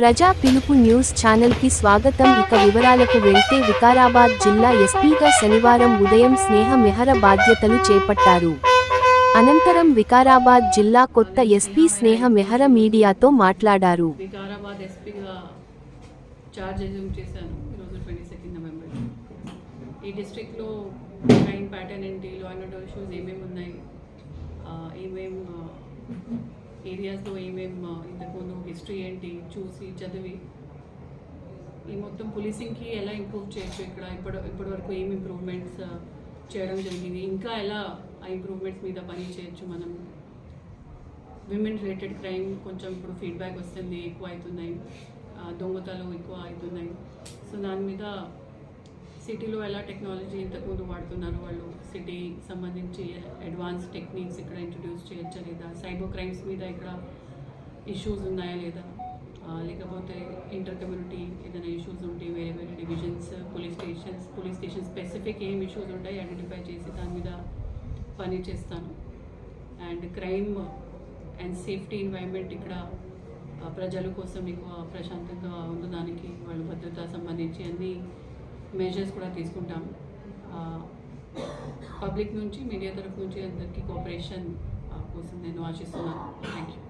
ప్రజా పిలుపు న్యూస్ ఛానల్కి స్వాగతం. ఇక వివరాలకు వెళ్తే వికారాబాద్ జిల్లా ఎస్పీగా శనివారం ఉదయం స్నేహ మెహర బాధ్యతలు చేపట్టారు. అనంతరం వికారాబాద్ జిల్లా కొత్త ఎస్పీ స్నేహ మెహర మీడియాతో మాట్లాడారు. వికారాబాద్ ఎస్పీగా చార్జ్ చేశాను ఈ డిస్ట్రిక్ట్లో క్రైమ్ ప్యాటర్న్ ఏంటి? అండ్ ఆర్డర్ ఇష్యూస్ ఏమేమి ఉన్నాయి? ఏరియాస్లో ఏమేమి ఇంతకుముందు హిస్టరీ ఏంటి చూసి చదివి ఈ మొత్తం పోలీసింగ్కి ఎలా ఇంప్రూవ్ చేయొచ్చు ఇక్కడ? ఇప్పటి ఇప్పటి వరకు ఏం ఇంప్రూవ్మెంట్స్ చేయడం జరిగింది? ఇంకా ఎలా ఆ ఇంప్రూవ్మెంట్స్ మీద పని చేయొచ్చు మనం? విమెన్ రిలేటెడ్ క్రైమ్ కొంచెం ఇప్పుడు ఫీడ్బ్యాక్ వస్తుంది ఎక్కువ అవుతున్నాయి. దొంగతలు ఎక్కువ అవుతున్నాయి. సో దాని మీద సిటీలో ఎలా టెక్నాలజీ ఇంతకుముందు వాడుతున్నారు వాళ్ళు? సిటీ సంబంధించి అడ్వాన్స్ టెక్నిక్స్ ఇక్కడ ఇంట్రడ్యూస్ చేయొచ్చా లేదా? సైబర్ క్రైమ్స్ మీద ఇక్కడ ఇష్యూస్ ఉన్నాయా లేదా? లేకపోతే ఇంటర్ కమ్యూనిటీ ఏదైనా ఇష్యూస్ ఉంటే వేరే వేరే divisions police stations police station specific ఏం ఇష్యూస్ ఉంటాయి ఐడెంటిఫై చేసి దాని మీద పని చేస్తాను. And crime and safety environment ఇక్కడ ప్రజల కోసం ఎక్కువ ప్రశాంతంగా ఉండడానికి వాళ్ళ భద్రత సంబంధించి అన్ని మెజర్స్ కూడా తీసుకుంటాం పబ్లిక్ నుంచి మీడియా తరఫు నుంచి అందరికీ కోఆపరేషన్ కోసం నేను ఆశిస్తున్నాను థ్యాంక్ యూ